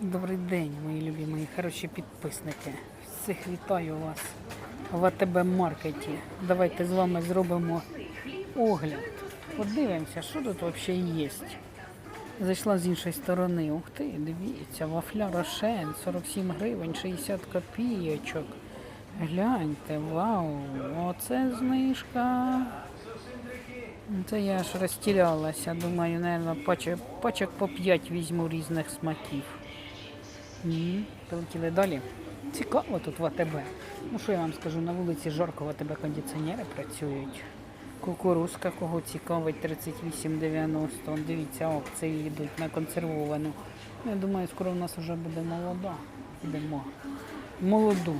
Добрий день, мої любі, мої хороші підписники. Всіх вітаю вас в АТБ маркеті. Давайте з вами зробимо огляд. Подивимося, що тут взагалі є. Зайшла з іншої сторони. Ух ти, дивіться, вафля Рошен, 47 гривень, 60 копійочок. Гляньте, вау, оце знижка. Це я аж розтірялася. Думаю, мабуть, пачок, пачок по 5 візьму різних смаків. Ні, полетіли далі. Цікаво тут в АТБ. Ну що я вам скажу, на вулиці жарко в АТБ кондиціонери працюють. Кукурузка, кого цікавить, 38,90. Дивіться, акції йдуть на консервовану. Я думаю, скоро в нас вже буде молода. Йдемо. Молоду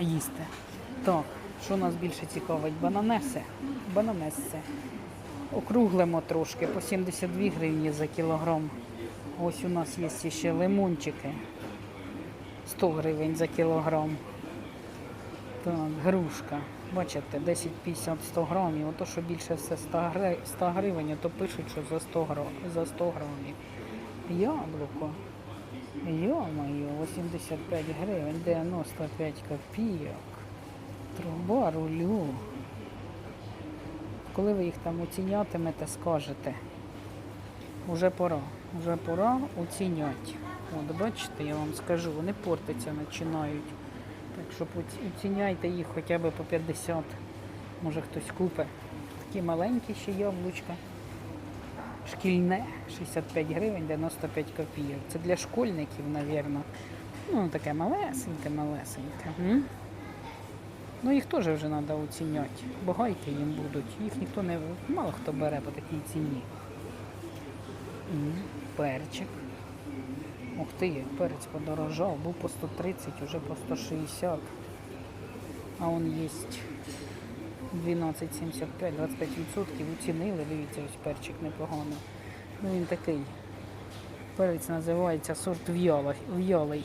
їсти. Так, що нас більше цікавить? Бананеси. Бананеси. Округлимо трошки по 72 гривні за кілограм. Ось у нас є ще лимончики. 100 гривень за кілограм. Так, грушка. Бачите, 10-50 100 грамів. Ото що більше все 100 гривень, то пишуть, що за 100 грам, за 100 грамів. Яблуко. Йо-моє, 85 гривень, 95 копійок. Труба рулю. Коли ви їх там оцінятимете, скажете. Уже пора. Уже пора оціняти. От бачите, я вам скажу, вони портиться починають. Так що оціняйте їх хоча б по 50. Може хтось купить. Такі маленькі ще яблучка. Шкільне 65 гривень 95 копійок. Це для школьників, мабуть. Ну, таке малесеньке, малесеньке. М? Ну їх теж вже треба оціняти. Бо гайки їм будуть. Їх ніхто не мало хто бере по такій ціні. М, Перчик. Ух ти, перець подорожав, був по 130, уже по 160. А он є 12,75, 25% оцінили, дивіться, ось перчик непогано. Ну він такий. Перець називається сорт в'ялий. В'ялий.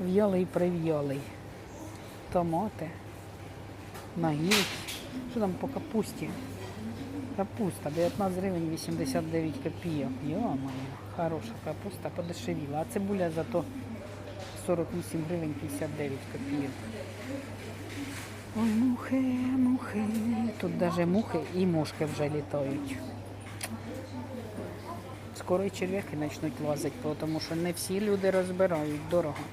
В'ялий прив'ялий. Томати. Нагіль. Що там по капусті? Капуста 19 гривень 89 копійок. Йо-моє, хороша капуста подешевіла. А цибуля зато 48 гривень 59 копійок. Ой, мухи, мухи. Тут навіть мухи і мушки вже літають. Скоро і черв'яки почнуть лазити, тому що не всі люди розбирають дорого.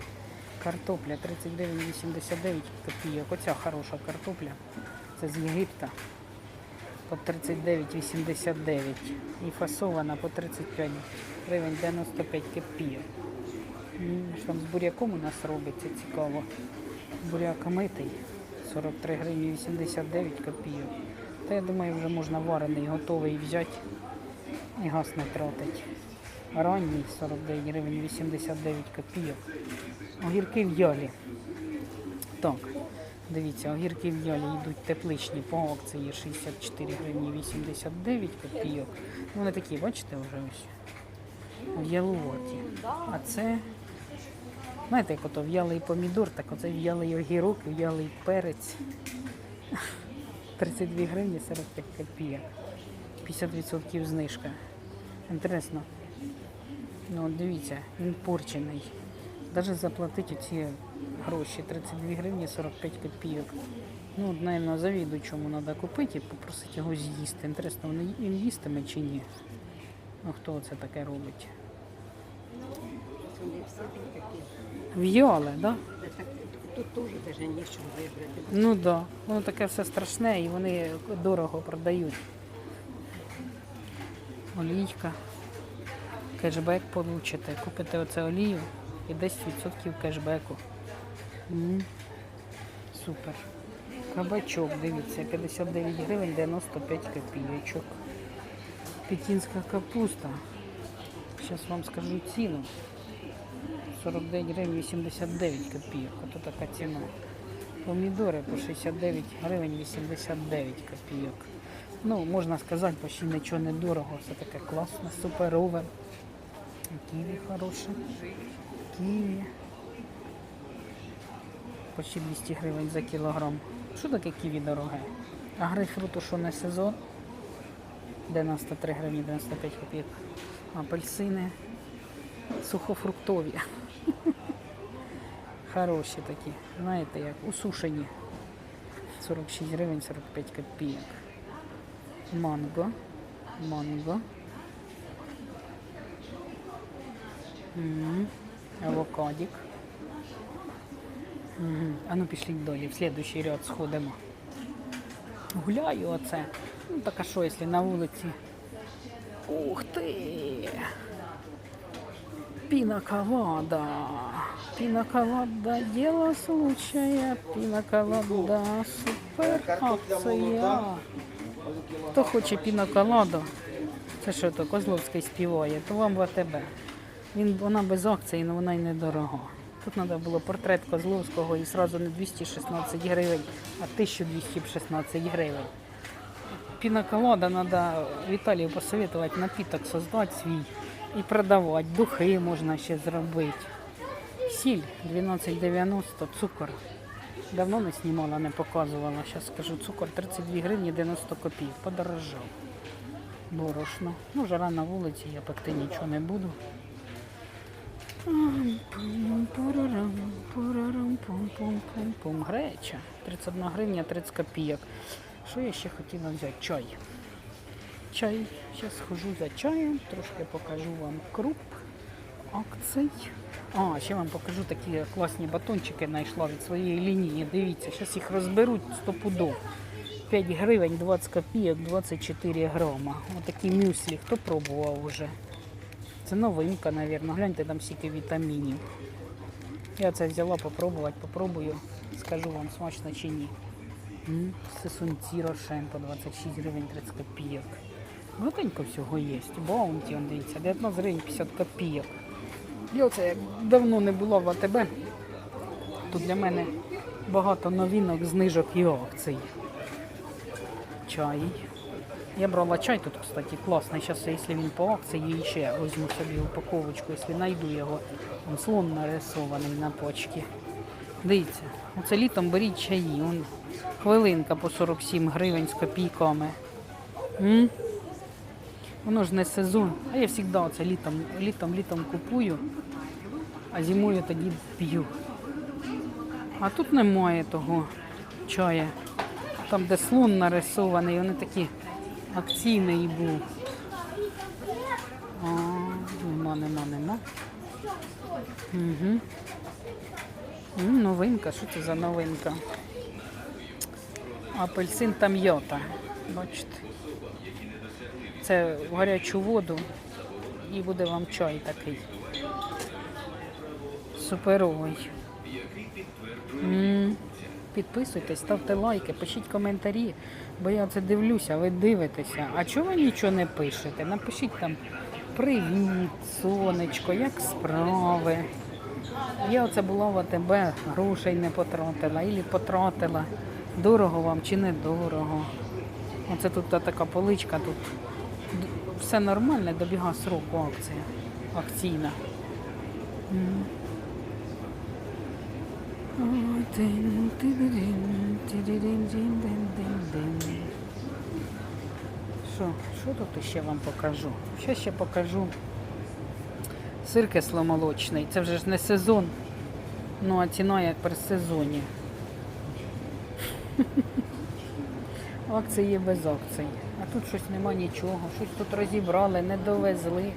Картопля 30 гривень 89 копійок. Оця хороша картопля. Це з Єгипта по 39,89 і фасована по 35 гривень 95 копійок. М, Що там з буряком у нас робиться цікаво. Буряк митий 43 гривні 89 копійок. Та я думаю, вже можна варений, готовий взяти і газ не тратить. Ранній 49 гривень 89 копійок. Огірки в'ялі. Так, дивіться, огірки в'ялі йдуть тепличні по акції 64 гривні 89 копійок. Ну, Вони такі, бачите, вже ось в'ялуваті. А це, знаєте, як ото в'ялий помідор, так оце в'ялий огірок, в'ялий перець. 32 гривні 45 копійок. 50% знижка. Інтересно. Ну, дивіться, він порчений. Навіть заплатити ці гроші 32 гривні 45 копійок. Ну, от, мабуть, завідуючому треба купити і попросити його з'їсти. Інтересно, він- їстиме чи ні? Ну, хто це таке робить? В'яле, так? Да? Тут теж навіть нічого вибрати. Ну так. Да. Воно таке все страшне і вони дорого продають. Олійка. Кешбек получите. Купите оце олію і 10% кешбеку. Супер. Кабачок, дивіться, 59 гривень 95 копійочок. Пекінська капуста. Зараз вам скажу ціну. 49 гривень 89 копійок. Ото така ціна. Помідори по 69 гривень 89 копійок. Ну, можна сказати, почти нічого не дорого. Все таке класне, суперове. Ківі хороше. Ківі. Почти 200 гривень за кілограм. Що таке ківі дороге? А грейпфруту що не сезон? 93 гривні 95 копійок. Апельсини Сухофруктові. Хороші такі, знаєте, як усушені. 46 гривень 45 копійок. Манго. Манго. М, Авокадик. Мгм. А ну пішліть долі, в слідуючий ряд сходимо. Гуляю оце. Ну так а що, якщо на вулиці? Ух ти! Пинаколада. Пинаколада, дело случая. Пинаколада, супер акція. Хто хоче піноколаду, це що то Козловський співає, то вам в АТБ. Він, вона без акції, але вона й недорога. Тут треба було портрет Козловського і одразу не 216 гривень, а 1216 гривень. Піноколада треба Віталію посоветувати напіток создати свій і продавати. Духи можна ще зробити. Сіль 12,90, цукор. Давно не знімала, не показувала. Зараз скажу, цукор 32 гривні 90 копійок. Подорожав. Борошно. Ну, жара на вулиці, я пекти нічого не буду. Греча. 31 гривня 30 копійок. Що я ще хотіла взяти? Чай. Чай. Зараз схожу за чаєм, трошки покажу вам круп, акцій. А, ще вам покажу такі класні батончики знайшла від своєї лінії. Дивіться, зараз їх розберуть стопудов. 5 гривень 20 копійок, 24 грама. Отакі мюслі. Хто пробував уже? Це новинка, мабуть. Гляньте там скільки вітамінів. Я це взяла попробувати, попробую. Скажу вам, смачно чи ні. Сисунці рошен по 26 гривень 30 копійок. Багатенько всього є. Баунті, он дивіться, 19 гривень 50 копійок. Я оце як давно не була в АТБ. Тут для мене багато новинок, знижок і акцій. Чай. Я брала чай тут, кстати, класний. Зараз, якщо він по акції, ще візьму собі упаковочку, якщо знайду його. Вон слон нарисований на почці. Дивіться, оце літом беріть чаї. Вон хвилинка по 47 гривень з копійками. М? Воно ж не сезон. А я завжди оце літом, літом, літом купую, а зимою тоді п'ю. А тут немає того чая. Там, де слон нарисований, вони такі акційний був. А, нема, нема, нема. Угу. Новинка, що це за новинка? Апельсин та м'ята. Бачите? Це в гарячу воду і буде вам чай такий. Суперовий. М, Підписуйтесь, ставте лайки, пишіть коментарі, бо я це дивлюся, ви дивитеся. А чого ви нічого не пишете? Напишіть там привіт, сонечко, як справи. Я оце була в АТБ, грошей не потратила, і потратила. Дорого вам чи не дорого. Оце тут та така поличка, тут все нормально, добіга сроку акція. Акційна. Що, що тут ще вам покажу? Що ще покажу? Сир кисломолочний. Це вже ж не сезон. Ну, а ціна як при сезоні. Акції без акцій. А тут щось нема нічого. Щось тут розібрали, не довезли.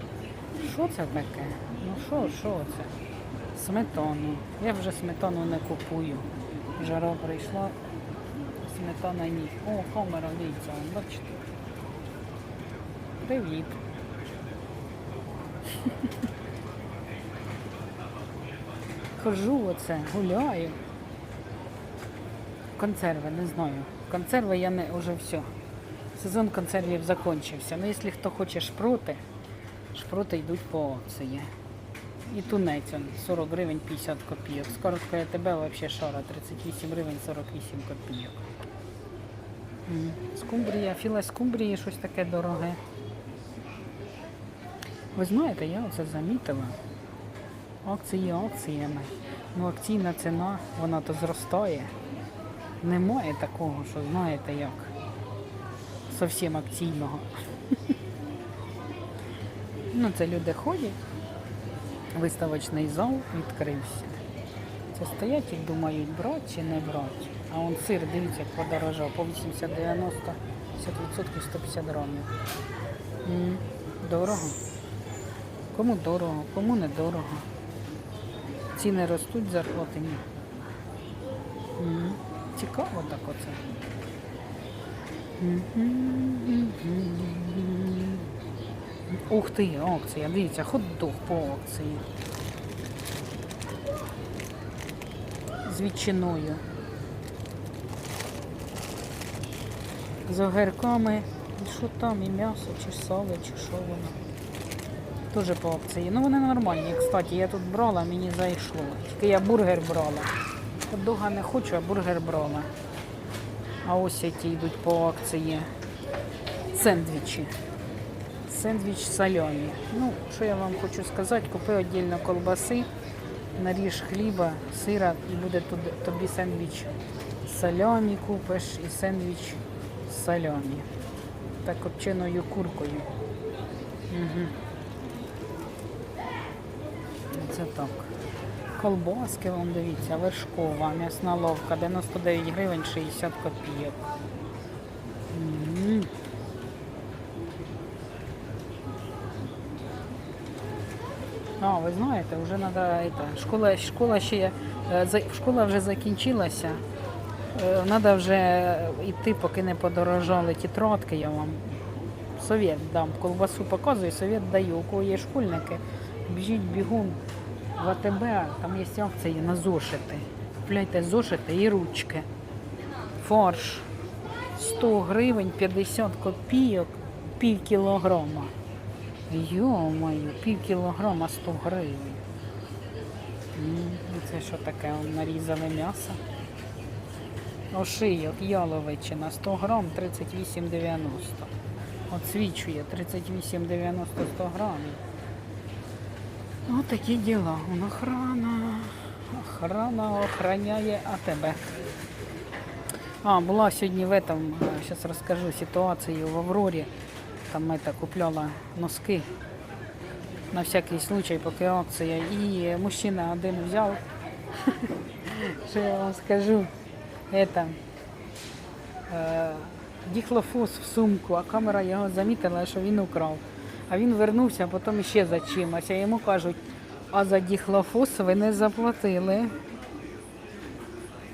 Що це таке? Ну що, що це? Сметану. Я вже сметану не купую. Жара прийшла. Сметана ні. О, камера дивіться, бачите. Привіт. Хожу оце, гуляю. Консерви, не знаю. Консерви я не вже все. Сезон консервів закінчився. Ну, якщо хто хоче шпроти, шпроти йдуть по акції. І тунець он, 40 гривень 50 копійок. З короткою тебе взагалі шара 38 гривень 48 копійок. Скумбрія, філе скумбрії щось таке дороге. Ви знаєте, я оце замітила. Акції акціями. Ну, акційна ціна, вона то зростає. Немає такого, що знаєте як. Зовсім акційного. Ну, це люди ходять, Виставочний зал відкрився. Це стоять і думають, брати чи не брати. А он сир, дивіться, як подорожав, по 80-90, 50% 150 грамів. Дорого. Кому дорого, кому не дорого. Ціни ростуть, зарплати ні. М, Цікаво так оце. Ух ти, акція, дивіться, хот-дог по акції. З ветчиною. З огірками. І що там, і м'ясо, чи сало, чи що воно. Теж по акції. Ну вони нормальні. Кстати, я тут брала, мені зайшло. Тільки я бургер брала. Хот-дога не хочу, а бургер брала. А ось які йдуть по акції. Сендвічі. Сендвіч сальомі. Ну, що я вам хочу сказати, купи віддільно колбаси, наріж хліба, сира і буде тобі сендвіч сальомі купиш і сендвіч сальомі. Та копченою куркою. Угу. Це так. Колбаски, вам дивіться, вершкова, м'ясна ловка, 99 гривень 60 копійок. М. А, ви знаєте, вже треба школа, школа ще е, школа вже закінчилася. Треба вже йти, поки не подорожали тетрадки, я вам совет дам. Колбасу показую, совет даю. У кого є школьники, біжіть бігом в АТБ, там є акції на зошити. Купляйте зошити і ручки. Фарш 100 гривень 50 копійок, пів кілограма. Йо-моє, пів кілограма 100 гривень. І Це що таке? Он нарізане м'ясо. Ошийок, яловичина, 100 грам, 38,90. Отсвічує 38,90 100 грамів. Ось такі діла. Охрана. Охрана охраняє АТБ. А, була сьогодні в этом, зараз розкажу ситуацію в Аврорі. Там это, купляла носки на всякий случай, поки акція. І мужчина один взяв. Що я вам скажу? Это, е, діхлофос в сумку, а камера його замітила, що він украв. А він вернувся, а потім ще за чимось. А йому кажуть, а за діхлофос ви не заплатили.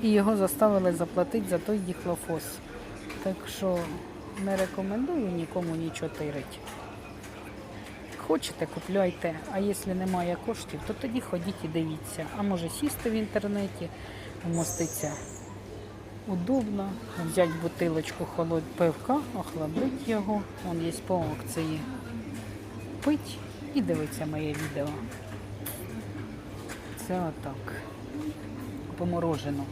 І його заставили заплатити за той діхлофос. Так що не рекомендую нікому нічого тирити. Хочете, купляйте, а якщо немає коштів, то тоді ходіть і дивіться. А може сісти в інтернеті, вмоститься удобно, взяти бутилочку холод пивка, охладити його, вон є по акції. Пить і дивитися моє відео. Це отак. Поморожено.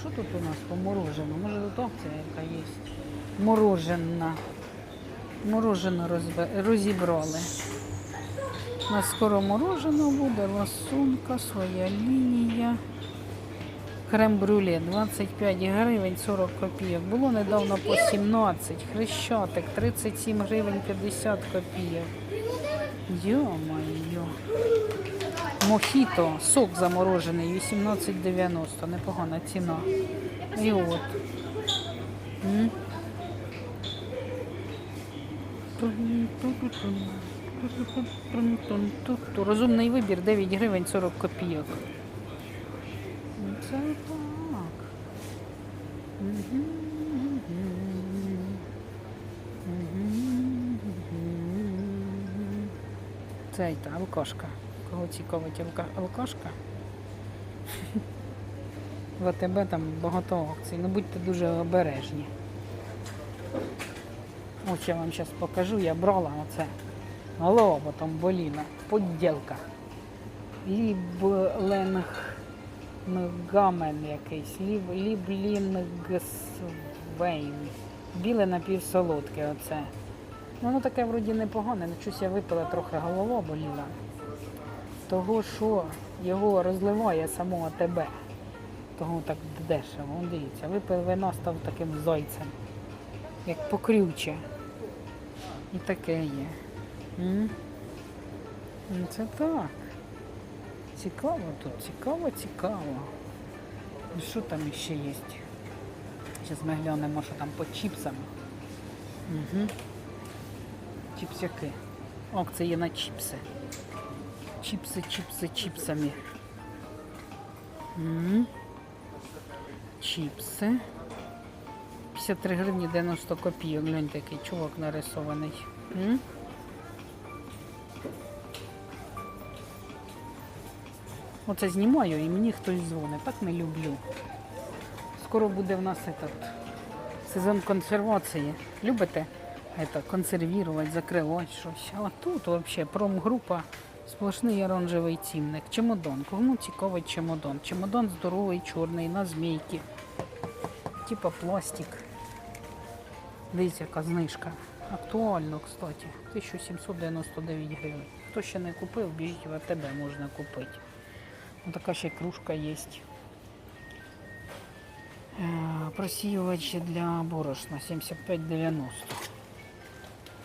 Що тут у нас поморожено? Може тут акція яка є? Морожена. Морожено розібрали. У нас скоро морожено буде, ласунка, своя лінія. Крем-брюле 25 гривень 40 копійок. Було недавно по 17. Хрещатик 37 гривень 50 копійок. Йо-моє. Мохіто, сок заморожений 18,90. Непогана ціна. І от. М? Розумний вибір 9 гривень 40 копійок. Це так. Це та алкашка. Кого цікавить алка- алкашка? В АТБ там багато акцій. Ну будьте дуже обережні. Ось я вам зараз покажу, я брала оце. Голова потім боліла. Подділка. Лібленг гамен якийсь. Ліб, ліблінгсвейн. Біле напівсолодке оце. Ну, Воно таке вроді непогане, ну щось я випила трохи голова боліла. Того, що його розливає само АТБ. Того так дешево. Дивіться, випив вина став таким зайцем. Як покрюче. І таке є. Ну, Це так. Цікаво тут, цікаво, цікаво. І що там ще є? Зараз ми глянемо, що там по чіпсам. Угу. Чіпсяки. Акції є на чіпси. Чіпси, чіпси, чіпсами. М. Чіпси. 53 гривні 90 копійок. Гляньте, який чувак нарисований. М? Оце знімаю і мені хтось дзвонить. Так не люблю. Скоро буде в нас этот сезон консервації. Любите это, консервувати, закривати щось. А тут взагалі промгрупа сплошний оранжевий цінник. Чемодан. Кому цікавий чемодан? Чемодан здоровий, чорний, на змійки. Типа пластик. Дивіться, яка знижка. Актуально, кстати. 1799 гривень. Хто ще не купив, біжіть в АТБ, можна купити. Ну, така ще кружка є. Е, Просіювач для борошна 75,90.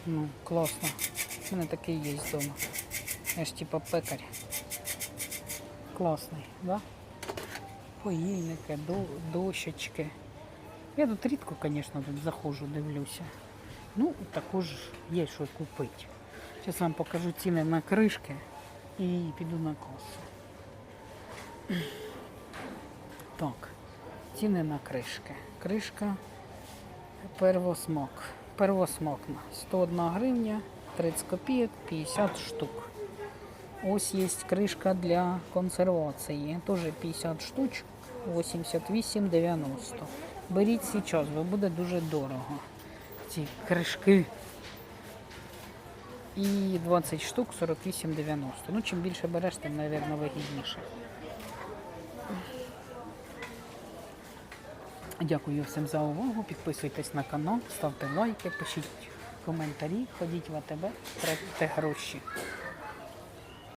Ну, класно. У мене такий є вдома. Я ж типа пекар. Класний, да? Поїльники, до, дощечки. Я тут рідко, звісно, тут заходжу, дивлюся. Ну, також є що купити. Зараз вам покажу ціни на кришки і піду на касу. Так, ціни на кришки. Кришка первосмак. Первосмакна. 101 гривня, 30 копійок, 50 штук. Ось є кришка для консервації. Теж 50 штучок, 88,90. Беріть зараз, бо буде дуже дорого. Ці кришки. І 20 штук 48,90. Ну, чим більше береш, тим, мабуть, вигідніше. Дякую всім за увагу. Підписуйтесь на канал, ставте лайки, пишіть коментарі, ходіть в АТБ, тратьте гроші.